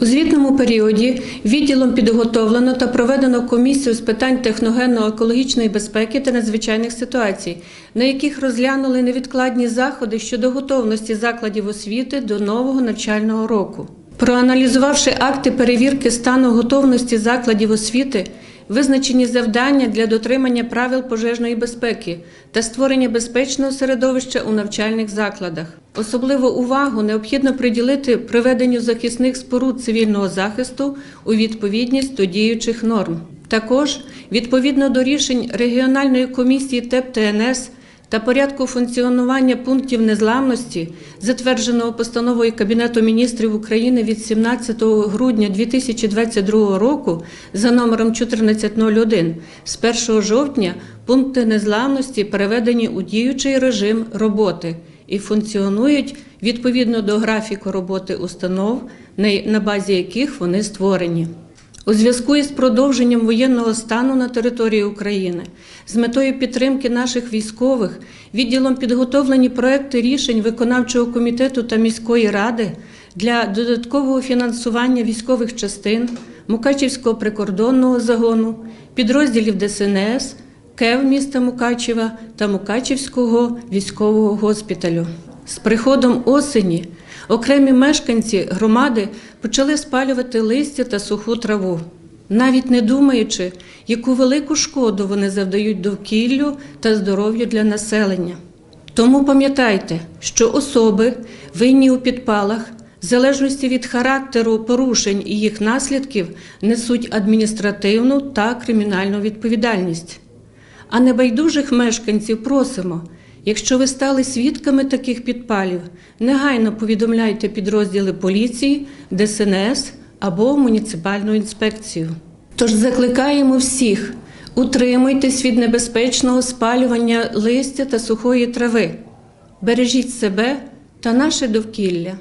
У звітному періоді відділом підготовлено та проведено комісію з питань техногенно-екологічної безпеки та надзвичайних ситуацій, на яких розглянули невідкладні заходи щодо готовності закладів освіти до нового навчального року. Проаналізувавши акти перевірки стану готовності закладів освіти, визначені завдання для дотримання правил пожежної безпеки та створення безпечного середовища у навчальних закладах. Особливу увагу необхідно приділити приведенню захисних споруд цивільного захисту у відповідність до діючих норм. Також відповідно до рішень регіональної комісії ТЕП ТНС та порядку функціонування пунктів незламності, затвердженого постановою Кабінету міністрів України від 17 грудня 2022 року за номером 1401, з 1 жовтня пункти незламності переведені у діючий режим роботи і функціонують відповідно до графіку роботи установ, на- базі яких вони створені. У зв'язку із продовженням воєнного стану на території України з метою підтримки наших військових відділом підготовлені проекти рішень виконавчого комітету та міської ради для додаткового фінансування військових частин Мукачівського прикордонного загону, підрозділів ДСНС, КЕВ міста Мукачева та Мукачівського військового госпіталю. З приходом осені окремі мешканці громади почали спалювати листя та суху траву, навіть не думаючи, яку велику шкоду вони завдають довкіллю та здоров'ю для населення. Тому пам'ятайте, що особи, винні у підпалах, в залежності від характеру порушень і їх наслідків, несуть адміністративну та кримінальну відповідальність. А небайдужих мешканців просимо, якщо ви стали свідками таких підпалів, негайно повідомляйте підрозділи поліції, ДСНС або муніципальну інспекцію. Тож закликаємо всіх, утримуйтесь від небезпечного спалювання листя та сухої трави. Бережіть себе та наше довкілля.